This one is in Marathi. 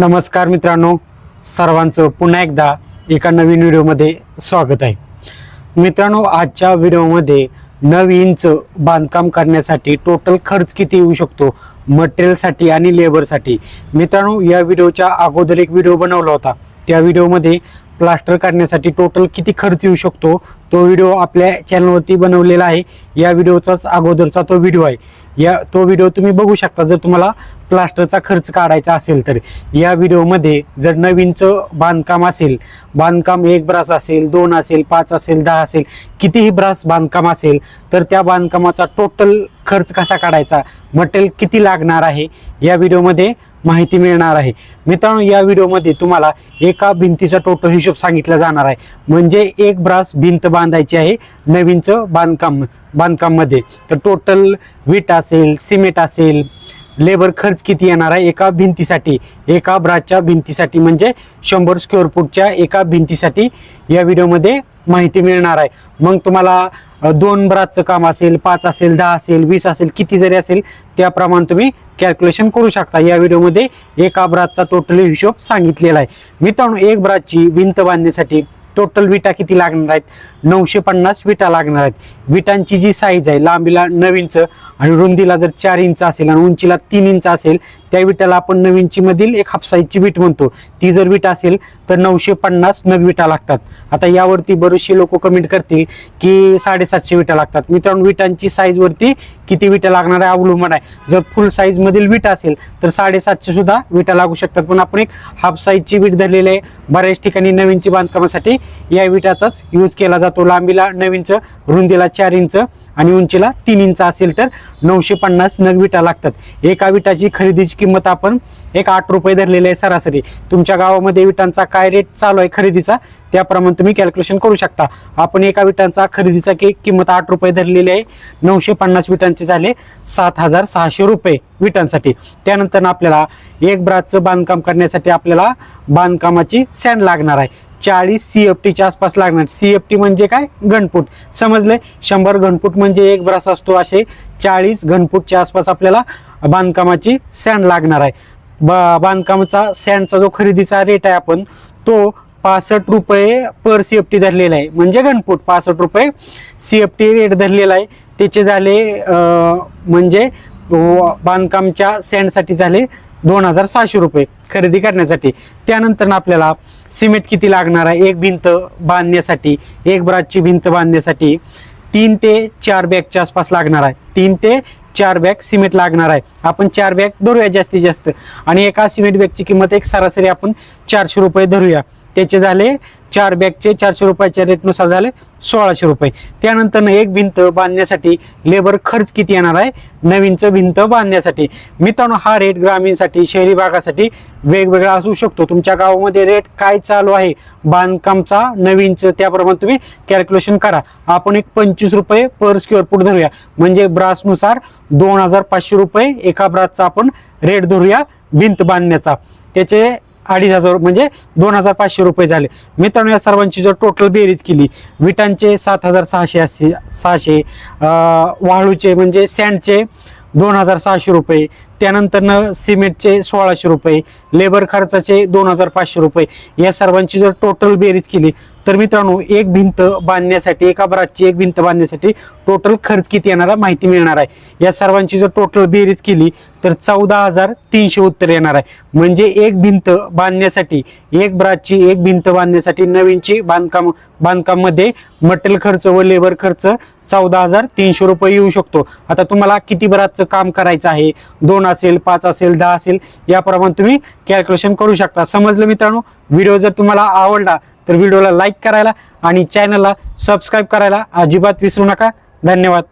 नमस्कार मित्रांनो सर्वांचं पुन्हा एकदा एका नवीन व्हिडिओमध्ये स्वागत आहे. मित्रांनो आजच्या व्हिडिओमध्ये इंच बांधकाम करण्यासाठी टोटल खर्च किती येऊ शकतो? मटेरियलसाठी आणि लेबरसाठी मित्रांनो या व्हिडिओच्या अगोदर एक व्हिडिओ बनवला होता. त्या व्हिडिओमध्ये प्लास्टर करण्यासाठी टोटल किती खर्च येऊ शकतो? तो व्हिडिओ आपल्या चॅनलवरती बनवलेला आहे. या व्हिडिओचाच अगोदरचा तो व्हिडिओ आहे. या तो व्हिडिओ तुम्ही बघू शकता. जर तुम्हाला प्लास्टरचा खर्च काढायचा असेल तर. या व्हिडिओमध्ये जर नवीनचं बांधकाम असेल बांधकाम एक ब्रास असेल दोन असेल पाच असेल दहा असेल कितीही ब्रास बांधकाम असेल तर त्या बांधकामाचा टोटल खर्च कसा काढायचा? मटेरियल किती लागणार आहे? या व्हिडिओमध्ये माहिती मिळणार आहे. मित्रांनो या व्हिडिओमध्ये तुम्हाला एका भिंतीचा टोटल हिशोब सांगितला जाणार आहे. म्हणजे एक ब्रास भिंत बांधायची आहे नवीनचं बांधकाम बांधकाममध्ये. तर टोटल वीट असेल सिमेंट असेल लेबर खर्च किती येणार आहे एका भिंतीसाठी? एका ब्रासच्या भिंतीसाठी म्हणजे शंभर स्क्वेअर फूटच्या एका भिंतीसाठी या व्हिडिओमध्ये माहिती मिळणार आहे. मग तुम्हाला दोन ब्रातचं काम असेल पाच असेल दहा असेल वीस असेल किती जरी असेल त्याप्रमाणे तुम्ही कॅल्क्युलेशन करू शकता. या व्हिडिओमध्ये एका ब्रातचा टोटल हिशोब सांगितलेला आहे. मित्रांनो एक ब्रातची भिंत बांधण्यासाठी टोटल विटा किती लागणार आहेत? नऊशे पन्नास विटा लागणार आहेत. विटांची जी साईज आहे लांबीला नऊ इंच आणि रुंदीला जर चार इंच असेल आणि उंचीला तीन इंच असेल त्या विटाला आपण नऊ इंचीमधील एक हाफ साईजची वीट म्हणतो. ती जर विटा असेल तर नऊशे पन्नास नग विटा लागतात. आता यावरती बरेचसे लोक कमेंट करतील की साडेसातशे विटा लागतात. मित्रांनो विटांची साईजवरती किती विटा लागणार आहे अवलंबून आहे. जर फुल साईजमधील विटा असेल तर साडेसातशे सुद्धा विटा लागू शकतात. पण आपण एक हाफ साईजची वीट धरलेली आहे. बऱ्याच ठिकाणी नवीनची बांधकामासाठी या विटाचाच यूज केला जातो. लांबीला नऊ इंच रुंदीला चार इंच आणि उंचीला तीन इंच असेल तर नऊशे पन्नास नग विटा लागतात. एका विटाची खरेदीची किंमत आपण एक आठ रुपये धरलेली आहे सरासरी. तुमच्या गावामध्ये विटांचा काय रेट चालू आहे खरेदीचा? त्याप्रमाणे तुम्ही कॅल्क्युलेशन करू शकता. आपण एका विटांचा खरेदीचा की किंमत आठ रुपये धरलेली आहे. नऊशे पन्नास विटांचे झाले सात हजार सहाशे रुपये विटांसाठी. त्यानंतर आपल्याला एक ब्रासचं बांधकाम करण्यासाठी आपल्याला बांधकामाची सॅन लागणार आहे. चाळीस सी एफ टीच्या आसपास लागणार. सी एफ टी म्हणजे काय? घनफूट. समजले शंभर घनफूट म्हणजे एक ब्रास असतो असे चाळीस घनफूटच्या आसपास आपल्याला बांधकामाची सँड लागणार आहे. बा बांधकामाचा सँडचा जो खरेदीचा रेट आहे आपण तो पासष्ट रुपये पर सी एफ टी धरलेला आहे. म्हणजे घनफूट पासष्ट रुपये सी एफ टी रेट धरलेला आहे. त्याचे झाले म्हणजे बांधकामच्या सँडसाठी झाले दोन हजार सहाशे रुपये खरेदी करण्यासाठी. त्यानंतर आपल्याला सिमेंट किती लागणार आहे? एक भिंत बांधण्यासाठी एक ब्राचची भिंत बांधण्यासाठी तीन ते चार बॅगच्या आसपास लागणार आहे. तीन ते चार बॅग सिमेंट लागणार आहे. आपण चार बॅग धरूया जास्तीत जास्त. आणि एका सिमेंट बॅगची किंमत एक सरासरी आपण चारशे रुपये धरूया. त्याचे झाले चार बॅगचे चारशे रुपयाच्या रेटनुसार झाले सोळाशे रुपये. त्यानंतर एक भिंत बांधण्यासाठी लेबर खर्च किती येणार आहे? नवीनचं भिंत बांधण्यासाठी. मित्रांनो हा रेट ग्रामीणसाठी शहरी भागासाठी वेगवेगळा असू शकतो. तुमच्या गावामध्ये रेट काय चालू आहे? बांधकामचा नवीनचं त्याप्रमाणे तुम्ही कॅल्क्युलेशन करा. आपण एक पंचवीस रुपये पर स्क्वेअर फूट धरूया. म्हणजे ब्रासनुसार दोन हजार पाचशे रुपये एका ब्रासचा आपण रेट धरूया भिंत बांधण्याचा. त्याचे अडीच हजार म्हणजे दोन हजार पाचशे रुपये झाले. मित्रांनो या सर्वांची जर टोटल बेरीज केली विटांचे सात हजार सहाशे अस्सी सहाशे वाळूचे म्हणजे सँडचे दोन हजार सहाशे रुपये त्यानंतरनं सिमेंटचे सोळाशे रुपये लेबर खर्चाचे दोन हजार पाचशे रुपये. या सर्वांची जर टोटल बेरीज केली तर मित्रांनो एक भिंत बांधण्यासाठी एका ब्राचची एक भिंत बांधण्यासाठी टोटल खर्च किती येणार आहे माहिती मिळणार आहे. या सर्वांची जर टोटल बेरीज केली तर चौदा हजार तीनशे उत्तर येणार आहे. म्हणजे एक भिंत बांधण्यासाठी एक ब्राचची एक भिंत बांधण्यासाठी नवीनची बांधकाम बांधकाममध्ये मटेरियल खर्च व लेबर खर्च चौदा हजार तीनशे रुपये येऊ शकतो. आता तुम्हाला किती ब्राचचं काम करायचं आहे? दोन असेल पाच असेल दहा असेल याप्रमाणे तुम्ही कॅल्क्युलेशन करू शकता. समजलं मित्रांनो? व्हिडिओ जर तुम्हाला आवडला तर व्हिडिओला लाईक करायला आणि चॅनलला सबस्क्राईब करायला अजिबात विसरू नका. धन्यवाद.